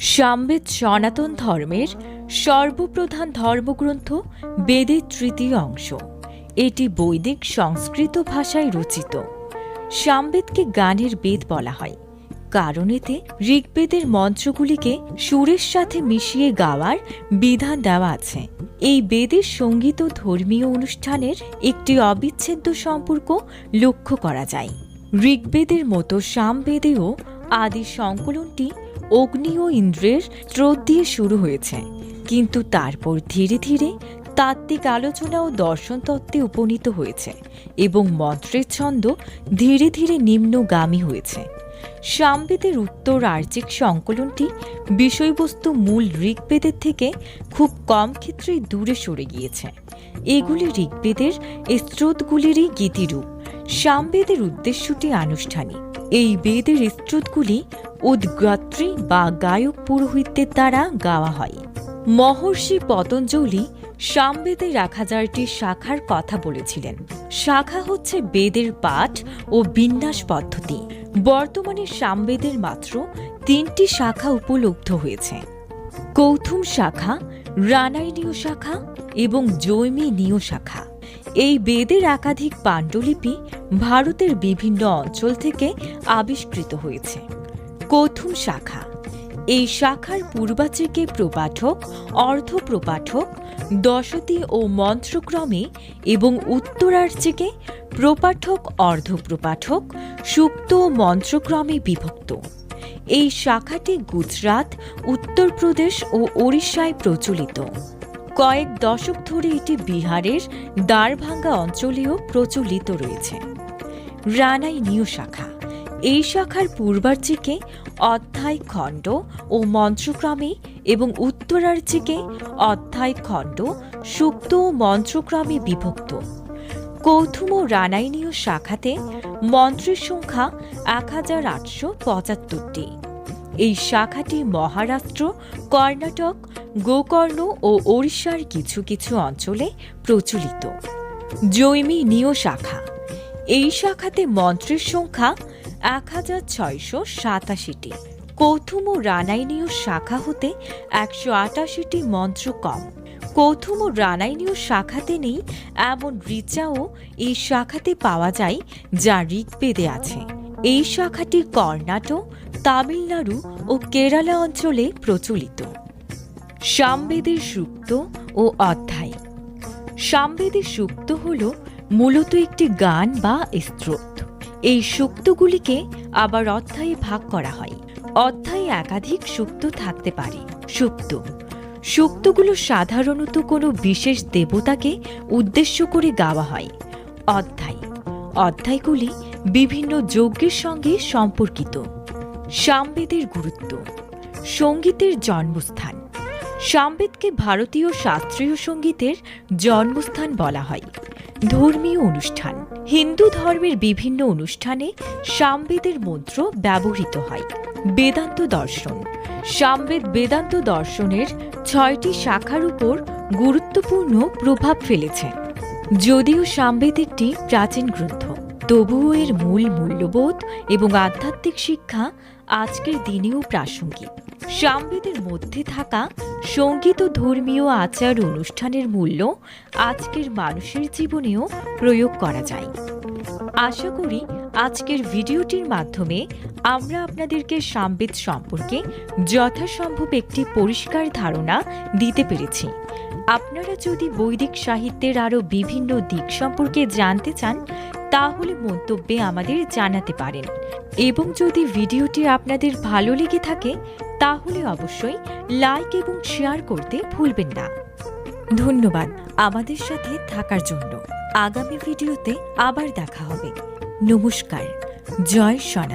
সামবেদ সনাতন ধর্মের সর্বপ্রধান ধর্মগ্রন্থ বেদের তৃতীয় অংশ। এটি বৈদিক সংস্কৃত ভাষায় রচিত। সামবেদকে গানের বেদ বলা হয়। কারণ এতে ঋগ্বেদের মন্ত্রগুলিকে সুরের সাথে মিশিয়ে গাওয়ার বিধান দেওয়া আছে। এই বেদের সংগীত ও ধর্মীয় অনুষ্ঠানের একটি অবিচ্ছেদ্য সম্পর্ক লক্ষ্য করা যায়। ঋগ্বেদের মতো সামবেদেও আদি সংকলনটি অগ্নি ও ইন্দ্রের স্রোত দিয়ে শুরু হয়েছে। কিন্তু তারপর ধীরে ধীরে তাত্ত্বিক আলোচনা ও দর্শন তত্ত্বে উপনীত হয়েছে এবং মন্ত্রের ছন্দ ধীরে ধীরে নিম্নগামী হয়েছে। সামবেদের উত্তর আর্যিক সংকলনটি বিষয়বস্তু মূল ঋগ্বেদের থেকে খুব কম ক্ষেত্রেই দূরে সরে গিয়েছে। এগুলি ঋগ্বেদের স্রোতগুলিরই গীতিরূপ। সামবেদের উদ্দেশ্যটি আনুষ্ঠানিক। এই বেদের স্রোতগুলি উদ্গাত্রী বা গায়ক পুরোহিতদের দ্বারা গাওয়া হয়। মহর্ষি পতঞ্জলি সামবেদের এক হাজারটি শাখার কথা বলেছিলেন। শাখা হচ্ছে বেদের পাঠ ও বিন্যাস পদ্ধতি। বর্তমানে সামবেদের মাত্র তিনটি শাখা উপলব্ধ হয়েছে। কৌথুম শাখা রানাইনীয় শাখা এবং জৈমিনীয় শাখা। এই বেদের একাধিক পাণ্ডুলিপি ভারতের বিভিন্ন অঞ্চল থেকে আবিষ্কৃত হয়েছে। কৌথুম শাখা। এই শাখার পূর্বাচেকে প্রপাঠক অর্ধ প্রপাঠক দশতী ও মন্ত্রক্রমে এবং উত্তরার্চেকে প্রপাঠক অর্ধ প্রপাঠক সুক্ত মন্ত্রক্রমে বিভক্ত। এই শাখাটি গুজরাট, উত্তরপ্রদেশ ও ওড়িশায় প্রচলিত। কয়েক দশক ধরে এটি বিহারের দ্বারভাঙ্গা অঞ্চলেও প্রচলিত রয়েছে। রানাই নিউ শাখা। এই শাখার পূর্বার্চিকে অধ্যায় খণ্ড ও মন্ত্রক্রমে এবং উত্তরার্চিকে অধ্যায় খণ্ড, সুক্ত ও মন্ত্রক্রমে বিভক্ত। কৌথুম ও রানাইনীয় শাখাতে মন্ত্রের সংখ্যা এক হাজার আটশো পঁচাত্তরটি। এই শাখাটি মহারাষ্ট্র, কর্ণাটক, গোকর্ণ ও ওড়িশার কিছু কিছু অঞ্চলে প্রচলিত। জৈমিনীয় শাখা। এই শাখাতে মন্ত্রের সংখ্যা এক হাজার ছয়শো সাতাশিটি। কৌথুম ও রানাইনীয় শাখা হতে একশো আটাশিটি মন্ত্র কম। কৌথুম ও রানাইনীয় শাখাতে নেই এমন ঋচাও এই শাখাতে পাওয়া যায় যা ঋগ্বেদে আছে। এই শাখাটি কর্ণাটক, তামিলনাড়ু ও কেরালা অঞ্চলে প্রচলিত। সামবেদের সুক্ত ও অধ্যায়। সামবেদের সুক্ত হল মূলত একটি গান বা স্ত্রোত এই সুক্তগুলিকে আবার অধ্যায়ে ভাগ করা হয়। অধ্যায়ে একাধিক সুক্ত থাকতে পারে। সুক্ত সুক্তগুলো সাধারণত কোনো বিশেষ দেবতাকে উদ্দেশ্য করে গাওয়া হয়। অধ্যায়। অধ্যায়গুলি বিভিন্ন যজ্ঞের সঙ্গে সম্পর্কিত। সামবেদের গুরুত্ব। সঙ্গীতের জন্মস্থান। সামবেদকে ভারতীয় শাস্ত্রীয় সঙ্গীতের জন্মস্থান বলা হয়। ধর্মীয় অনুষ্ঠান। হিন্দু ধর্মের বিভিন্ন অনুষ্ঠানে সামবেদের মন্ত্র ব্যবহৃত হয়। বেদান্ত দর্শন। সামবেদ বেদান্ত দর্শনের ছয়টি শাখার উপর গুরুত্বপূর্ণ প্রভাব ফেলেছে। যদিও সামবেদ একটি প্রাচীন গ্রন্থ, তবুও এর মূল মূল্যবোধ এবং আধ্যাত্মিক শিক্ষা আজকের দিনেও প্রাসঙ্গিক। সামবেদের মধ্যে থাকা সংগীত ও ধর্মীয় আচার অনুষ্ঠানের মূল্য আজকের মানুষের জীবনেও প্রয়োগ করা যায়। আশা করি আজকের ভিডিওটির মাধ্যমে আমরা আপনাদেরকে সামবেদ সম্পর্কে যথাসম্ভব একটি পরিষ্কার ধারণা দিতে পেরেছি। আপনারা যদি বৈদিক সাহিত্যের আরও বিভিন্ন দিক সম্পর্কে জানতে চান, তাহলে মন্তব্যে আমাদের জানাতে পারেন। এবং যদি ভিডিওটি আপনাদের ভালো লেগে থাকে তাহলে অবশ্যই লাইক এবং শেয়ার করতে ভুলবেন না। ধন্যবাদ আমাদের সাথে থাকার জন্য। আগামী ভিডিওতে আবার দেখা হবে। নমস্কার। জয় সনাতন।